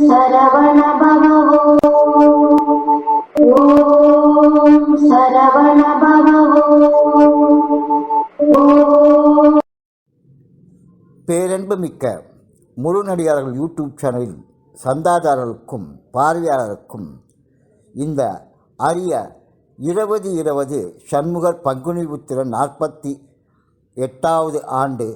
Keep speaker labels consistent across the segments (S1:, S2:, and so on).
S1: சரவண பவோ ஓம் சரவண பவோ
S2: பேரன்புமிக்க முருநடிகார்கள் யூடியூப் சேனலில் சந்தாதாரர்களுக்கும் பார்வையாளருக்கும் இந்த அரிய இருபது இருபது சண்முகர் பங்குனி உத்திரன் நாற்பத்தி எட்டாவது ஆண்டு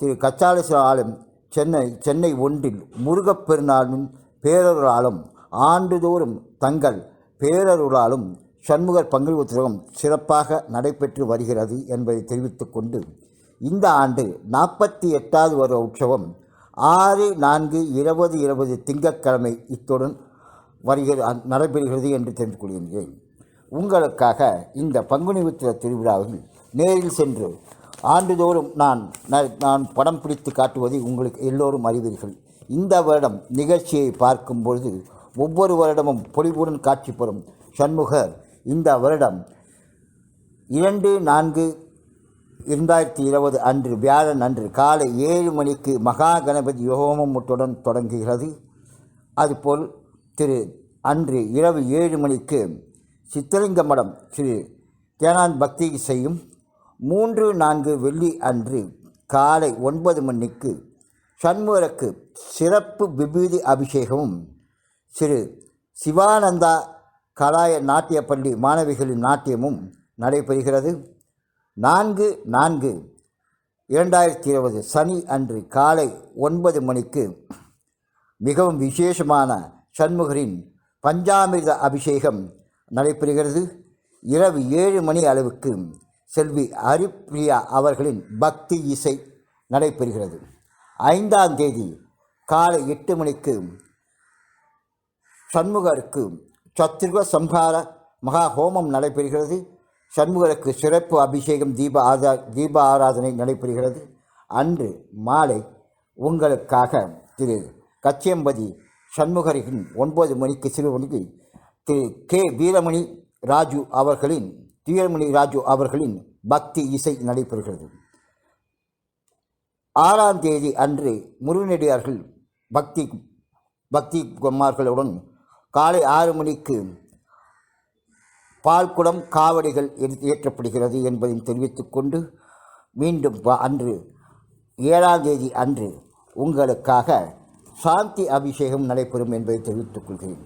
S2: திரு கச்சாலேஸ்வர ஆளும் சென்னை சென்னை ஒன்றில் முருகப்பெருநாளின் பேரருளாலும் ஆண்டுதோறும் தங்கள் பேரருளாலும் சண்முகர் பங்கு உத்திரகம் சிறப்பாக நடைபெற்று வருகிறது என்பதை தெரிவித்து கொண்டு இந்த ஆண்டு நாற்பத்தி எட்டாவது வருட உற்சவம் ஆறு நான்கு இருபது இருபது திங்கட்கிழமை இத்துடன் வருகிற நடைபெறுகிறது என்று தெரிந்து கொள்கின்றேன். உங்களுக்காக இந்த பங்குனி உத்திர திருவிழாவில் நேரில் சென்று ஆண்டுதோறும் நான் நான் படம் பிடித்து காட்டுவதை உங்களுக்கு எல்லோரும் அறிவீர்கள். இந்த வருடம் நிகழ்ச்சியை பார்க்கும் பொழுது ஒவ்வொரு வருடமும் பொலிவுடன் காட்சி பெறும் சண்முகர் இந்த வருடம் இரண்டு நான்கு இரண்டாயிரத்தி இருபது அன்று வியாழன் அன்று காலை ஏழு மணிக்கு மகா கணபதி யோகமுட்டுடன் தொடங்குகிறது. அதுபோல் திரு அன்று இரவு ஏழு மணிக்கு சித்தலிங்க மடம் திரு தேனான் பக்தி செய்யும் மூன்று நான்கு வெள்ளி அன்று காலை ஒன்பது மணிக்கு சண்முகருக்கு சிறப்பு விபூதி அபிஷேகமும் சிறு சிவானந்தா கலாய நாட்டிய பள்ளி மாணவிகளின் நாட்டியமும் நடைபெறுகிறது. நான்கு நான்கு இரண்டாயிரத்தி இருபது சனி அன்று காலை ஒன்பது மணிக்கு மிகவும் விசேஷமான சண்முகரின் பஞ்சாமிர்த அபிஷேகம் நடைபெறுகிறது. இரவு ஏழு மணி அளவுக்கு செல்வி ஹரிப்ரியா அவர்களின் பக்தி இசை நடைபெறுகிறது. ஐந்தாம் தேதி காலை எட்டு மணிக்கு சண்முகருக்கு சத்ருக சம்ஹார மகா ஹோமம் நடைபெறுகிறது. சண்முகருக்கு சிறப்பு அபிஷேகம் தீப ஆதா தீப ஆராதனை நடைபெறுகிறது. அன்று மாலை உங்களுக்காக திரு கச்சியம்பதி சண்முகரின் ஒன்பது மணிக்கு சிறு மணிக்கு திரு கே வீரமணி ராஜு அவர்களின் வீரமணி ராஜு அவர்களின் பக்தி இசை நடைபெறுகிறது. ஆறாம் தேதி அன்று முருகனடியார்கள் பக்தி பக்தி குமார்களுடன் காலை ஆறு மணிக்கு பால்குடம் காவடிகள் ஏற்றப்படுகிறது என்பதையும் தெரிவித்துக் கொண்டு மீண்டும் அன்று ஏழாம் தேதி அன்று உங்களுக்காக சாந்தி அபிஷேகம் நடைபெறும் என்பதை தெரிவித்துக் கொள்கிறேன்.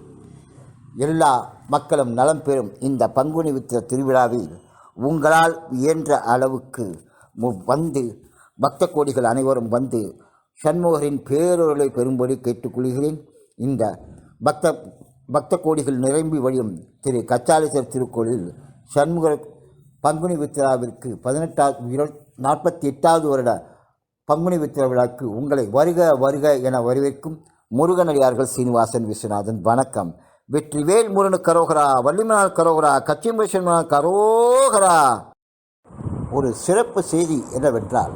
S2: எல்லா மக்களும் நலம் பெறும் இந்த பங்குனி வித்திர திருவிழாவில் உங்களால் இயன்ற அளவுக்கு வந்து பக்த கோடிகள் அனைவரும் வந்து சண்முகரின் பேரொருளை பெறும்படி கேட்டுக்கொள்கிறேன். இந்த பக்த பக்த கோடிகள் நிரம்பி வழியும் திரு கச்சாலேஸ்வர் திருக்கோளில் சண்முகர் பங்குனி வித்திராவிற்கு பதினெட்டாவது இரு நாற்பத்தி எட்டாவது வருட பங்குனி உத்திர விழாக்கு உங்களை வருக வருக என வரவேற்கும் முருகனடியார்கள் சீனிவாசன் விஸ்வநாதன். வணக்கம். வெற்றிவேல் முருகனு கரோகரா வள்ளிமனால் கரோகரா கச்சிம்பேஸ்வரன் கரோகரா. ஒரு சிறப்பு செய்தி என்னவென்றால்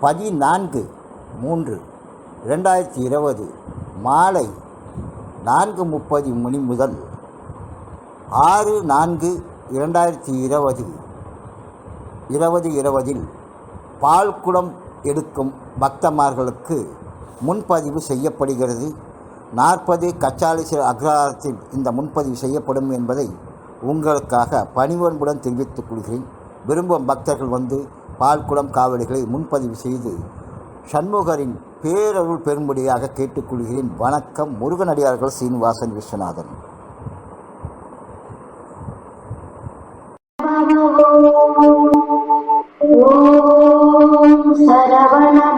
S2: பதினான்கு மூன்று இரண்டாயிரத்தி இருபது மாலை நான்கு முப்பது மணி முதல் ஆறு நான்கு இரண்டாயிரத்தி இருபது இருபது இருபதில் பால்குடம் எடுக்கும் பக்தமார்களுக்கு முன்பதிவு செய்யப்படுகிறது. நாற்பது கச்சாலீஸ்வரர் அக்ரஹாரத்தில் இந்த முன்பதிவு செய்யப்படும் என்பதை உங்களுக்காக பணிவன்புடன் தெரிவித்துக் கொள்கிறேன். விரும்பும் பக்தர்கள் வந்து பால்குளம் காவடிகளை முன்பதிவு செய்து சண்முகரின் பேரருள் பெரும்படியாக கேட்டுக்கொள்கிறேன் வணக்கம். முருகனடியார்கள் சீனிவாசன் விஸ்வநாதன்.
S1: ஓம் சரவண